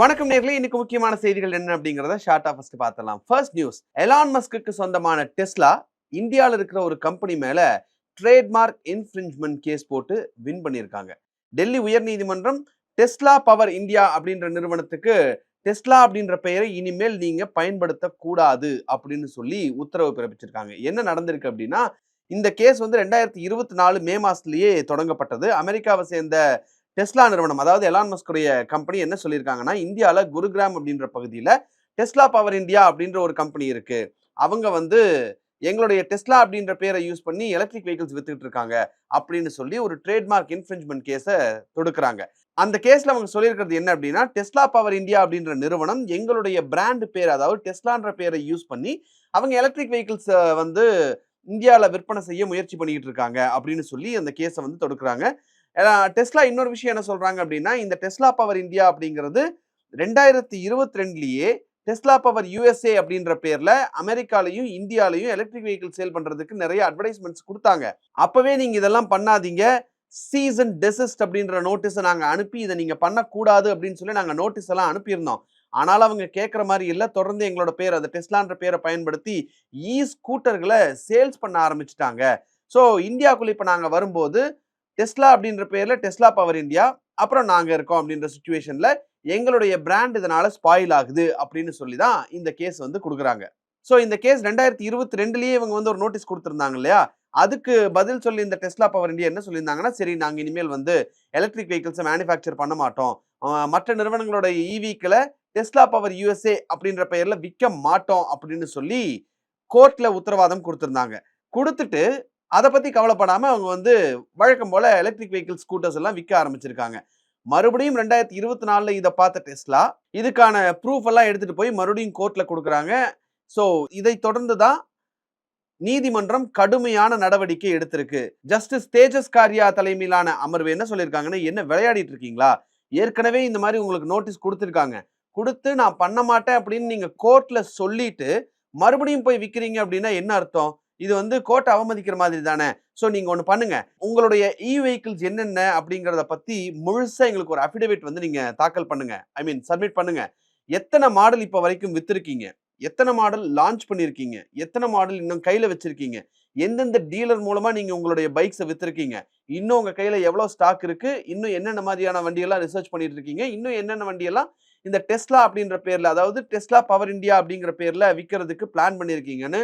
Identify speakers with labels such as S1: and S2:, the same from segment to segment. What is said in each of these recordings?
S1: வணக்கம் நேர்களே. இன்னைக்கு முக்கியமான செய்திகள் என்ன அப்படிங்கிறத ஷார்ட்டா ஃபர்ஸ்ட் பார்த்தலாம் ஃபர்ஸ்ட் நியூஸ் எலான் மஸ்க்கு சொந்தமான டெஸ்லா இந்தியாவில் இருக்கிற ஒரு கம்பெனி மேல ட்ரேட்மார்க் இன்ஃப்ரிஞ்ச்மெண்ட் கேஸ் போட்டு வின் பண்ணியிருக்காங்க. டெல்லி உயர்நீதிமன்றம் டெஸ்லா பவர் இந்தியா அப்படின்ற நிறுவனத்துக்கு டெஸ்லா அப்படின்ற பெயரை இனிமேல் நீங்க பயன்படுத்தக்கூடாது அப்படின்னு சொல்லி உத்தரவு பிறப்பிச்சிருக்காங்க. என்ன நடந்திருக்கு அப்படின்னா இந்த கேஸ் வந்து ரெண்டாயிரத்தி இருபத்தி நாலு மே மாசத்துலயே தொடங்கப்பட்டது. அமெரிக்காவை சேர்ந்த டெஸ்லா நிறுவனம் அதாவது எலான் மஸ்குடைய கம்பெனி என்ன சொல்லியிருக்காங்கன்னா இந்தியாவில் குருகிராம் அப்படின்ற பகுதியில் டெஸ்லா பவர் இந்தியா அப்படின்ற ஒரு கம்பெனி இருக்கு. அவங்க வந்து எங்களுடைய டெஸ்லா அப்படின்ற பேரை யூஸ் பண்ணி எலக்ட்ரிக் வெஹிக்கிள்ஸ் வித்துக்கிட்டு இருக்காங்க அப்படின்னு சொல்லி ஒரு ட்ரேட்மார்க் இன்ஃப்ரிஞ்ச்மெண்ட் கேஸை தொடுக்கிறாங்க. அந்த கேஸில் அவங்க சொல்லியிருக்கிறது என்ன அப்படின்னா டெஸ்லா பவர் இந்தியா அப்படின்ற நிறுவனம் எங்களுடைய பிராண்டு பேர் அதாவது டெஸ்லான்ற பேரை யூஸ் பண்ணி அவங்க எலக்ட்ரிக் வெஹிக்கிள்ஸை வந்து இந்தியாவில் விற்பனை செய்ய முயற்சி பண்ணிக்கிட்டு இருக்காங்க அப்படின்னு சொல்லி அந்த கேஸை வந்து தொடுக்கிறாங்க. டெஸ்லா இன்னொரு விஷயம் என்ன சொல்றாங்க அப்படின்னா இந்த டெஸ்லா பவர் இந்தியா அப்படிங்கிறது ரெண்டாயிரத்தி இருபத்தி ரெண்டுலேயே டெஸ்லா பவர் யூஎஸ்ஏ அப்படின்ற பேர்ல அமெரிக்காலையும் இந்தியாலையும் எலக்ட்ரிக் வெஹிக்கிள் சேல் பண்றதுக்கு நிறைய அட்வர்டைஸ்மெண்ட்ஸ் கொடுத்தாங்க. அப்பவே நீங்க இதெல்லாம் பண்ணாதீங்க. சீசன் டெசிஸ்ட் அப்படின்ற நோட்டீஸை நாங்கள் அனுப்பி இதை நீங்கள் பண்ணக்கூடாது அப்படின்னு சொல்லி நாங்கள் நோட்டீஸ் எல்லாம் அனுப்பியிருந்தோம். ஆனாலும் அவங்க கேட்குற மாதிரி இல்லை. தொடர்ந்து எங்களோட பேர் அந்த டெஸ்லான்ற பேரை பயன்படுத்தி இ ஸ்கூட்டர்களை சேல்ஸ் பண்ண ஆரம்பிச்சிட்டாங்க. ஸோ இந்தியாக்குள்ளே இப்போ நாங்கள் வரும்போது டெஸ்லா அப்படின்ற பேர்ல டெஸ்லா பவர் இந்தியா அப்புறம் நாங்க இருக்கோம் அப்படின்ற சுச்சுவேஷன்ல எங்களுடைய பிராண்ட் இதனால ஸ்பாயில் ஆகுது அப்படின்னு சொல்லி தான் இந்த கேஸ் வந்து கொடுக்குறாங்க. ஸோ இந்த கேஸ் ரெண்டாயிரத்தி இருபத்தி ரெண்டுலேயே இவங்க வந்து ஒரு நோட்டீஸ் கொடுத்துருந்தாங்க இல்லையா? அதுக்கு பதில் சொல்லி இந்த டெஸ்லா பவர் இந்தியா என்ன சொல்லியிருந்தாங்கன்னா சரி நாங்கள் இனிமேல் வந்து எலக்ட்ரிக் வெஹிக்கிள்ஸை மேனுஃபேக்சர் பண்ண மாட்டோம். மற்ற நிறுவனங்களோட இவிக்களை டெஸ்லா பவர் யூஎஸ்ஏ அப்படின்ற பெயரில் விற்க மாட்டோம் அப்படின்னு சொல்லி கோர்ட்டில் உத்தரவாதம் கொடுத்துருந்தாங்க. கொடுத்துட்டு அதை பற்றி கவலைப்படாமல் அவங்க வந்து வழக்கம் போல் எலக்ட்ரிக் வெஹிக்கிள் ஸ்கூட்டர்ஸ் எல்லாம் விற்க ஆரம்பிச்சிருக்காங்க. மறுபடியும் ரெண்டாயிரத்தி இருபத்தி நாலுல இதை பார்த்த டெஸ்லா இதுக்கான ப்ரூஃப் எல்லாம் எடுத்துகிட்டு போய் மறுபடியும் கோர்ட்டில் கொடுக்குறாங்க. ஸோ இதை தொடர்ந்து தான் நீதிமன்றம் கடுமையான நடவடிக்கை எடுத்திருக்கு. ஜஸ்டிஸ் தேஜஸ் காரியா தலைமையிலான அமர்வு என்ன சொல்லியிருக்காங்கன்னா என்ன விளையாடிட்டு இருக்கீங்களா? ஏற்கனவே இந்த மாதிரி உங்களுக்கு நோட்டீஸ் கொடுத்துருக்காங்க. கொடுத்து நான் பண்ண மாட்டேன் அப்படின்னு நீங்கள் கோர்ட்டில் சொல்லிட்டு மறுபடியும் போய் விற்கிறீங்க அப்படின்னா என்ன அர்த்தம்? இது வந்து கோர்ட்டை அவமதிக்கிற மாதிரி தானே. ஸோ நீங்கள் ஒன்று பண்ணுங்கள் உங்களுடைய இ வெஹிக்கிள்ஸ் என்னென்ன அப்படிங்கிறத பற்றி முழுசாக எங்களுக்கு ஒரு அஃபிடவிட் வந்து நீங்கள் தாக்கல் பண்ணுங்கள் ஐ மீன் சப்மிட் பண்ணுங்கள் எத்தனை மாடல் இப்போ வரைக்கும் விற்றுருக்கீங்க எத்தனை மாடல் லான்ச் பண்ணியிருக்கீங்க எத்தனை மாடல் இன்னும் கையில் வச்சுருக்கீங்க? எந்தெந்த டீலர் மூலமாக நீங்கள் உங்களுடைய பைக்ஸை விற்றுருக்கீங்க இன்னும் உங்கள் கையில் எவ்வளோ ஸ்டாக் இருக்குது இன்னும் என்னென்ன மாதிரியான வண்டியெல்லாம் ரிசர்ச் பண்ணிட்டு இருக்கீங்க இன்னும் என்னென்ன வண்டியெல்லாம் இந்த டெஸ்லா அப்படின்ற பேரில் அதாவது டெஸ்லா பவர் இந்தியா அப்படிங்கிற பேரில் விற்கிறதுக்கு பிளான் பண்ணியிருக்கீங்கன்னு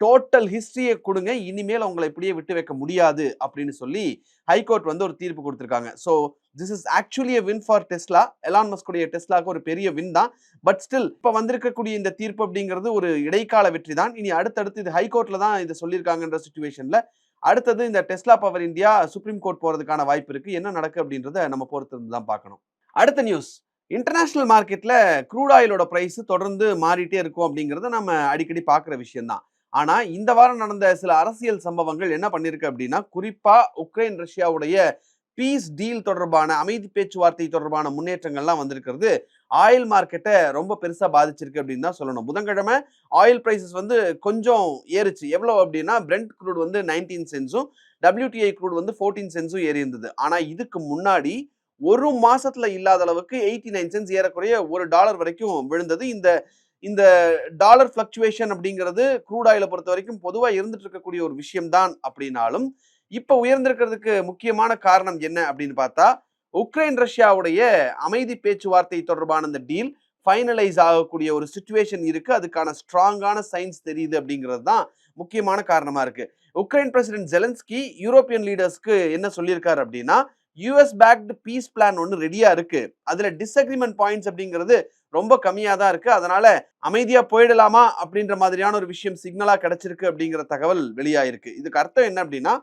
S1: டோட்டல் ஹிஸ்டரியை கொடுங்க. இனிமேல் அவங்களை இப்படியே விட்டு வைக்க முடியாது அப்படின்னு சொல்லி ஹைகோர்ட் வந்து ஒரு தீர்ப்பு கொடுத்துருக்காங்க. So this is actually win for Tesla Elon மஸ்குடைய டெஸ்லாக்கு ஒரு பெரிய வின் தான். பட் ஸ்டில் இப்போ வந்திருக்கக்கூடிய இந்த தீர்ப்பு அப்படிங்கிறது ஒரு இடைக்கால வெற்றி தான். இனி அடுத்தடுத்து இது ஹைகோர்ட்ல தான் இதை சொல்லியிருக்காங்கன்ற சுச்சுவேஷனில் அடுத்தது இந்த Tesla power India supreme court போகிறதுக்கான வாய்ப்பு இருக்குது என்ன நடக்கு அப்படின்றத நம்ம பொறுத்திருந்து தான் பார்க்கணும். அடுத்த நியூஸ் இன்டர்நேஷ்னல் மார்க்கெட்டில் க்ரூட் ஆயிலோட ப்ரைஸ் தொடர்ந்து மாறிட்டே இருக்கும் அப்படிங்கிறத நம்ம அடிக்கடி பார்க்குற விஷயம் ஆனால் இந்த வாரம் நடந்த சில அரசியல் சம்பவங்கள் என்ன பண்ணியிருக்கு அப்படின்னா குறிப்பாக உக்ரைன் ரஷ்யாவுடைய பீஸ் டீல் தொடர்பான அமைதி பேச்சுவார்த்தை தொடர்பான முன்னேற்றங்கள்லாம் வந்திருக்கிறது. ஆயில் மார்க்கெட்டை ரொம்ப பெருசாக பாதிச்சிருக்கு அப்படின்னு தான் சொல்லணும். புதன்கிழமை ஆயில் ப்ரைசஸ் வந்து கொஞ்சம் ஏறுச்சு. எவ்வளோ அப்படின்னா பிரெண்ட் க்ரூட் வந்து நைன்டீன் சென்ஸும் டபிள்யூடிஐ க்ரூட் வந்து ஃபோர்டீன் சென்ஸும் ஏறி இருந்தது ஆனால் இதுக்கு முன்னாடி ஒரு மாசத்துல இல்லாத அளவுக்கு எயிட்டி நைன் சென்ஸ் ஏறக்குறைய ஒரு டாலர் வரைக்கும் விழுந்தது. இந்த இந்த டாலர் ஃப்ளக்சுவேஷன் அப்படிங்கிறது க்ரூட் ஆயிலை பொறுத்த வரைக்கும் பொதுவாக இருந்துட்டு இருக்கக்கூடிய ஒரு விஷயம்தான் அப்படின்னாலும் இப்போ உயர்ந்திருக்கிறதுக்கு முக்கியமான காரணம் என்ன அப்படின்னு பார்த்தா உக்ரைன் ரஷ்யாவுடைய அமைதி பேச்சுவார்த்தை தொடர்பான இந்த டீல் ஃபைனலைஸ் ஆகக்கூடிய ஒரு சுச்சுவேஷன் இருக்கு. அதுக்கான ஸ்ட்ராங்கான சயின்ஸ் தெரியுது அப்படிங்கிறது தான் முக்கியமான காரணமா இருக்கு. உக்ரைன் பிரசிடென்ட் ஜெலன்ஸ்கி யூரோப்பியன் லீடர்ஸ்க்கு என்ன சொல்லியிருக்காரு அப்படின்னா யூஎஸ் பேக்டு பீஸ் பிளான் ஒன்று ரெடியாக இருக்குது அதில் டிஸ்அக்ரிமெண்ட் பாயிண்ட்ஸ் அப்படிங்கிறது ரொம்ப கம்மியாக தான் இருக்குது அதனால் அமைதியாக போயிடலாமா அப்படின்ற மாதிரியான ஒரு விஷயம் சிக்னலாக கிடச்சிருக்கு அப்படிங்கிற தகவல் வெளியாயிருக்கு. இதுக்கு அர்த்தம் என்ன அப்படின்னா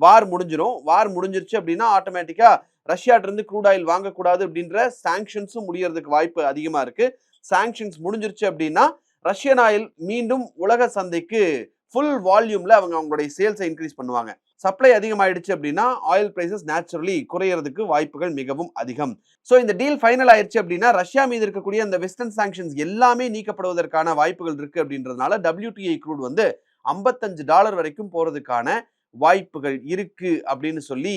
S1: வார் முடிஞ்சிடும் வார் முடிஞ்சிருச்சு அப்படின்னா ஆட்டோமேட்டிக்காக ரஷ்யாட்டிருந்து க்ரூட் ஆயில் வாங்கக்கூடாது அப்படின்ற சாங்ஷன்ஸும் முடியறதுக்கு வாய்ப்பு அதிகமாக இருக்குது சாங்ஷன்ஸ் முடிஞ்சிருச்சு அப்படின்னா ரஷ்யன் ஆயில் மீண்டும் உலக சந்தைக்கு ஃபுல் வால்யூமில் அவங்க அவங்களுடைய சேல்ஸை இன்க்ரீஸ் பண்ணுவாங்க. சப்ளை அதிகமாயிடுச்சு அப்படின்னா ஆயில் பிரைசஸ் நேச்சுரலி குறையிறதுக்கு வாய்ப்புகள் மிகவும் அதிகம். ஸோ இந்த டீல் ஃபைனல் ஆயிடுச்சு அப்படின்னா ரஷ்யா மீது இருக்கக்கூடிய அந்த வெஸ்டர்ன் சாங்ஷன்ஸ் எல்லாமே நீக்கப்படுவதற்கான வாய்ப்புகள் இருக்கு அப்படின்றதுனால டபிள்யூடிஐ க்ரூட் வந்து ஐம்பத்தஞ்சு டாலர் வரைக்கும் போகிறதுக்கான வாய்ப்புகள் இருக்கு அப்படின்னு சொல்லி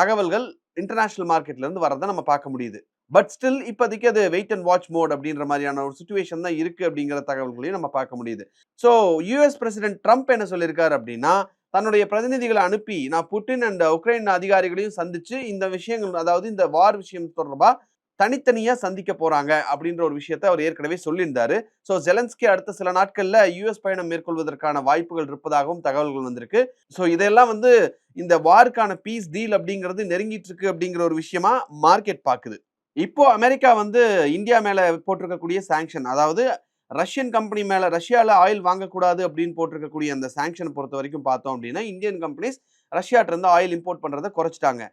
S1: தகவல்கள் இன்டர்நேஷ்னல் மார்க்கெட்லேருந்து வரதை நம்ம பார்க்க முடியுது. பட் ஸ்டில் இப்போதைக்கு அது வெயிட் அண்ட் வாட்ச் மோட் அப்படின்ற மாதிரியான ஒரு சுச்சுவேஷன் தான் இருக்குது அப்படிங்கிற தகவல்களையும் நம்ம பார்க்க முடியுது. ஸோ யூஎஸ் பிரசிடென்ட் ட்ரம்ப் என்ன சொல்லியிருக்காரு அப்படின்னா தன்னுடைய பிரதிநிதிகளை அனுப்பி நான் புட்டின் அண்ட் உக்ரைன் அதிகாரிகளையும் சந்தித்து இந்த விஷயங்கள் அதாவது இந்த வார் விஷயம் தொடர்பாக தனித்தனியாக சந்திக்க போகிறாங்க அப்படின்ற ஒரு விஷயத்தை அவர் ஏற்கனவே சொல்லியிருந்தாரு. ஸோ ஜெலன்ஸ்கி அடுத்த சில நாட்களில் யூஎஸ் பயணம் மேற்கொள்வதற்கான வாய்ப்புகள் இருப்பதாகவும் தகவல்கள் வந்திருக்கு. ஸோ இதெல்லாம் வந்து இந்த வாருக்கான பீஸ் டீல் அப்படிங்கிறது நெருங்கிட்டு இருக்கு அப்படிங்கிற ஒரு விஷயமா மார்க்கெட் பார்க்குது. இப்போ அமெரிக்கா வந்து இந்தியா மேல போட்டிருக்கக்கூடிய சாங்ஷன் அதாவது ரஷ்யன் கம்பெனி மேல ரஷ்யாவில் ஆயில் வாங்கக்கூடாது அப்படின்னு போட்டிருக்கக்கூடிய அந்த சாங்ஷன் பொறுத்த வரைக்கும் பார்த்தோம் அப்படின்னா இந்தியன் கம்பெனிஸ் ரஷ்யாட்டிருந்து ஆயில் இம்போர்ட் பண்றதை குறைச்சிட்டாங்க.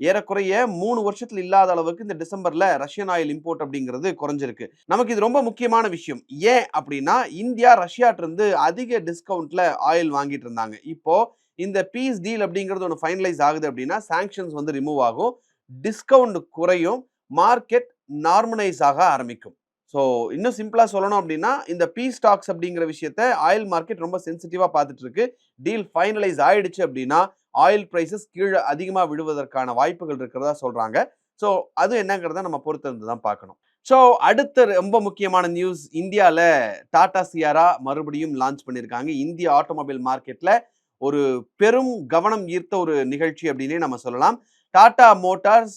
S1: ஏறக்குறைய மூணு வருஷத்துல இல்லாத அளவுக்கு இந்த டிசம்பர்ல ரஷ்யன் ஆயில் இம்போர்ட் அப்படிங்கிறது குறைஞ்சிருக்கு. நமக்கு இது ரொம்ப முக்கியமான விஷயம். ஏன் அப்படின்னா இந்தியா ரஷ்யாட்டிருந்து அதிக டிஸ்கவுண்ட்ல ஆயில் வாங்கிட்டு இருந்தாங்க. இப்போ இந்த பீஸ் டீல் அப்படிங்கிறது ஒன்று ஃபைனலைஸ் ஆகுது அப்படின்னா சாங்ஷன்ஸ் வந்து ரிமூவ் ஆகும். டிஸ்கவுண்ட் குறையும். மார்க்கெட் நார்மலைஸ் ஆக ஆரம்பிக்கும். ஸோ இன்னும் சிம்பிளாக சொல்லணும் அப்படின்னா இந்த பி ஸ்டாக்ஸ் அப்படிங்கிற விஷயத்த ஆயில் மார்க்கெட் ரொம்ப சென்சிட்டிவாக பார்த்துட்டு இருக்கு டீல் ஃபைனலைஸ் ஆயிடுச்சு அப்படின்னா ஆயில் ப்ரைஸஸ் கீழே அதிகமாக விழுவதற்கான வாய்ப்புகள் இருக்கிறதா சொல்கிறாங்க ஸோ அது என்னங்கிறத நம்ம பொறுத்திருந்து தான் பார்க்கணும். ஸோ அடுத்த ரொம்ப முக்கியமான நியூஸ் இந்தியாவில் டாடா சியாரா மறுபடியும் லான்ச் பண்ணியிருக்காங்க. இந்திய ஆட்டோமொபைல் மார்க்கெட்டில் ஒரு பெரும் கவனம் ஈர்த்த ஒரு நிகழ்ச்சி அப்படின்னே நம்ம சொல்லலாம். டாடா மோட்டார்ஸ்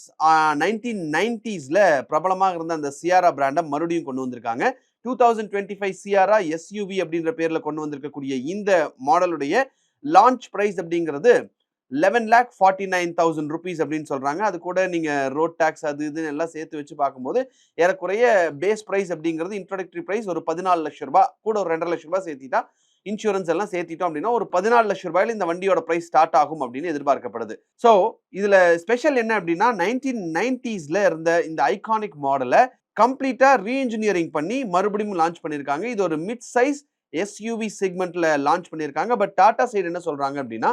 S1: நைன்டீன் நைன்டிஸில் பிரபலமாக இருந்த அந்த சியாரா பிராண்டை மறுபடியும் கொண்டு வந்திருக்காங்க. Two thousand twenty five Sierra SUV அப்படின்ற பேரில் கொண்டு வந்திருக்கக்கூடிய இந்த மாடலுடைய லான்ச் ப்ரைஸ் அப்படிங்கிறது eleven lakh forty nine thousand rupees அப்படின்னு சொல்கிறாங்க அது கூட நீங்கள் ரோட் டேக்ஸ் அது இதுன்னு எல்லாம் சேர்த்து வச்சு பார்க்கும்போது ஏறக்குறைய பேஸ் ப்ரைஸ் அப்படிங்கிறது இன்ட்ரோடக்டரி ப்ரைஸ் ஒரு பதினாலு லட்ச ரூபா கூட ஒரு ரெண்டரை லட்ச ரூபா சேர்த்திட்டா இன்சூரன்ஸ் எல்லாம் சேர்த்திட்டோம் அப்படின்னா ஒரு பதினாலு லட்ச ரூபாயில இந்த வண்டியோட ப்ரைஸ் ஸ்டார்ட் ஆகும் அப்படின்னு எதிர்பார்க்கப்படுது. ஸோ இதுல ஸ்பெஷல் என்ன அப்படின்னா நைன்டீன் நைன்டிஸ்ல இருந்த இந்த ஐகானிக் மாடலை கம்ப்ளீட்டா ரீஇன்ஜினியரிங் பண்ணி மறுபடியும் லான்ச் பண்ணியிருக்காங்க இது ஒரு மிட் சைஸ் எஸ்யூவி செக்மெண்ட்ல லான்ச் பண்ணியிருக்காங்க பட் டாடா சைடு என்ன சொல்றாங்க அப்படின்னா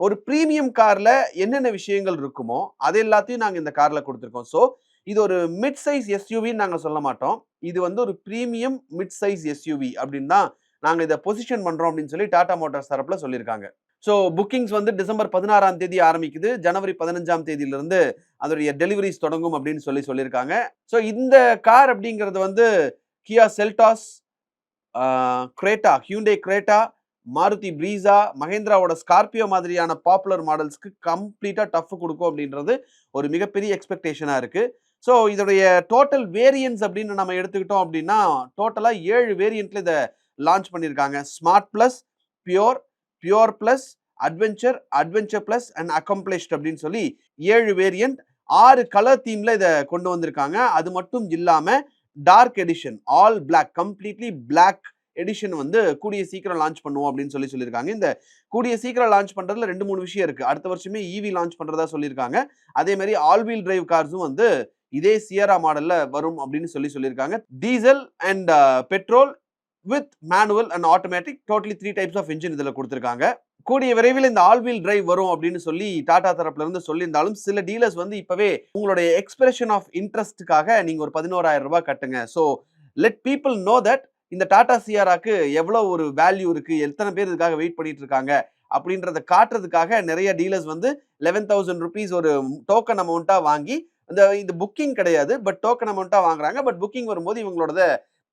S1: ஒரு ப்ரீமியம் கார்ல என்னென்ன விஷயங்கள் இருக்குமோ அது எல்லாத்தையும் நாங்கள் இந்த கார்ல கொடுத்துருக்கோம். ஸோ இது ஒரு மிட் சைஸ் எஸ்யூவின்னு நாங்கள் சொல்ல மாட்டோம். இது வந்து ஒரு ப்ரீமியம் மிட் சைஸ் எஸ்யூவி அப்படின்னு தான் நாங்கள் இதை பொசிஷன் பண்ணுறோம் அப்படின்னு சொல்லி டாடா மோட்டார்ஸ் தரப்பில் சொல்லியிருக்காங்க. ஸோ புக்கிங்ஸ் வந்து டிசம்பர் பதினாறாம் தேதி ஆரம்பிக்குது. ஜனவரி பதினஞ்சாம் தேதியிலிருந்து அதோடைய டெலிவரிஸ் தொடங்கும் அப்படின்னு சொல்லி சொல்லியிருக்காங்க. ஸோ இந்த கார் அப்படிங்கிறது வந்து Kia Seltos Creta Hyundai Creta Maruti Brezza மஹேந்திராவோட Scorpio மாதிரியான பாப்புலர் மாடல்ஸ்க்கு கம்ப்ளீட்டாக டஃப் கொடுக்கும் அப்படின்றது ஒரு மிகப்பெரிய எக்ஸ்பெக்டேஷனாக இருக்குது ஸோ இதோடைய டோட்டல் வேரியன்ஸ் அப்படின்னு நம்ம எடுத்துக்கிட்டோம் அப்படின்னா டோட்டலாக ஏழு வேரியண்ட்டில் இதை லான்ச் பண்ணியிருக்காங்க smart plus pure pure plus adventure adventure plus and accomplished அப்படின்னு சொல்லி ஏழு வேரியண்ட் ஆறு கலர் தீம்ல இதை கொண்டு வந்திருக்காங்க. அது மட்டும் இல்லாமல் dark edition all black completely black edition வந்து கூடிய சீக்கிரம் லான்ச் பண்ணுவோம் அப்படின்னு சொல்லி சொல்லியிருக்காங்க. இந்த கூடிய சீக்கிரம் லான்ச் பண்றதுல ரெண்டு மூணு விஷயம் இருக்கு. அடுத்த வருஷமே இவி லான்ச் பண்றதா சொல்லியிருக்காங்க. அதே மாதிரி ஆல் வீல் டிரைவ் கார்ஸும் வந்து இதே சியரா மாடல்ல வரும் அப்படின்னு சொல்லி சொல்லியிருக்காங்க. Diesel and petrol with manual and automatic totally three types of engine இதில் கொடுத்துருக்காங்க. கூடிய விரைவில் இந்த ஆல் வீல் டிரைவ் வரும் அப்படின்னு சொல்லி டாடா தரப்புல இருந்து சொல்லியிருந்தாலும் சில டீலர்ஸ் வந்து இப்பவே உங்களுடைய எக்ஸ்பிரஷன் ஆஃப் இன்ட்ரெஸ்ட்டுக்காக நீங்க ஒரு பதினோராயிரம் ரூபாய் கட்டுங்க. So let people know that இந்த டாடா சிஆராக்கு எவ்வளோ ஒரு வேல்யூ இருக்கு எத்தனை பேர் இதுக்காக வெயிட் பண்ணிட்டு இருக்காங்க அப்படின்றத காட்டுறதுக்காக நிறைய டீலர்ஸ் வந்து லெவன் தௌசண்ட் ருபீஸ் ஒரு டோக்கன் அமௌண்ட்டாக வாங்கி இந்த இது புக்கிங் கிடையாது பட் டோக்கன் அமௌண்ட்டாக வாங்குறாங்க. பட் புக்கிங் வரும்போது இவங்களோட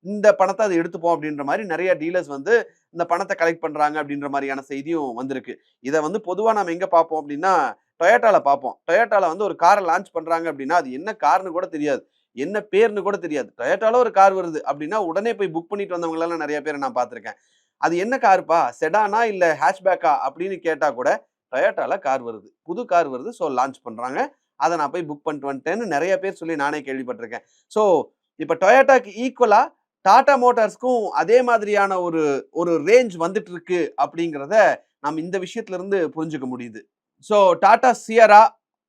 S1: இந்த பணத்தை அதை எடுத்துப்போம் அப்படின்ற மாதிரி நிறைய டீலர்ஸ் வந்து இந்த பணத்தை கலெக்ட் பண்ணுறாங்க அப்படின்ற மாதிரியான செய்தியும் வந்திருக்கு. இதை வந்து பொதுவாக நம்ம எங்கே பார்ப்போம் அப்படின்னா டொயேட்டாவில் பார்ப்போம் டொயேட்டாவில் வந்து ஒரு காரை லான்ச் பண்ணுறாங்க அப்படின்னா அது என்ன கார்னு கூட தெரியாது. என்ன பேர்னு கூட தெரியாது. டொயேட்டாவில் ஒரு கார் வருது அப்படின்னா உடனே போய் புக் பண்ணிட்டு வந்தவங்களெல்லாம் நிறைய பேரை நான் பார்த்துருக்கேன். அது என்ன காருப்பா செடானா இல்லை ஹேஷ்பேக்கா அப்படின்னு கேட்டால் கூட டொயேட்டாவில் கார் வருது. புது கார் வருது. ஸோ லான்ச் பண்ணுறாங்க அதை நான் போய் புக் பண்ணிட்டு வந்துட்டேன்னு நிறைய பேர் சொல்லி நானே கேள்விப்பட்டிருக்கேன். ஸோ இப்போ டொயோட்டாக்கு ஈக்குவலாக டாடா மோட்டார்ஸ்க்கும் அதே மாதிரியான ஒரு ஒரு ரேஞ்ச் வந்துட்டு இருக்கு அப்படிங்கிறத நாம் இந்த விஷயத்துல இருந்து புரிஞ்சுக்க முடியுது. So Tata Sierra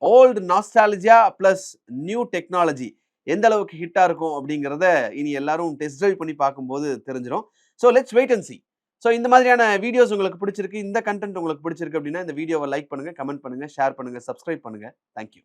S1: old nostalgia plus new technology எந்த அளவுக்கு ஹிட்டாக இருக்கும் அப்படிங்கிறத இனி எல்லாரும் டெஸ்ட் ட்ரைவ் பண்ணி பார்க்கும்போது தெரிஞ்சிடும் so let's wait and see so இந்த மாதிரியான வீடியோஸ் உங்களுக்கு பிடிச்சிருக்கு இந்த கண்டென்ட் உங்களுக்கு பிடிச்சிருக்கு அப்படின்னா இந்த வீடியோவை லைக் பண்ணுங்கள் கமெண்ட் பண்ணுங்கள் ஷேர் பண்ணுங்கள் சப்ஸ்கிரைப் பண்ணுங்கள் தேங்க்யூ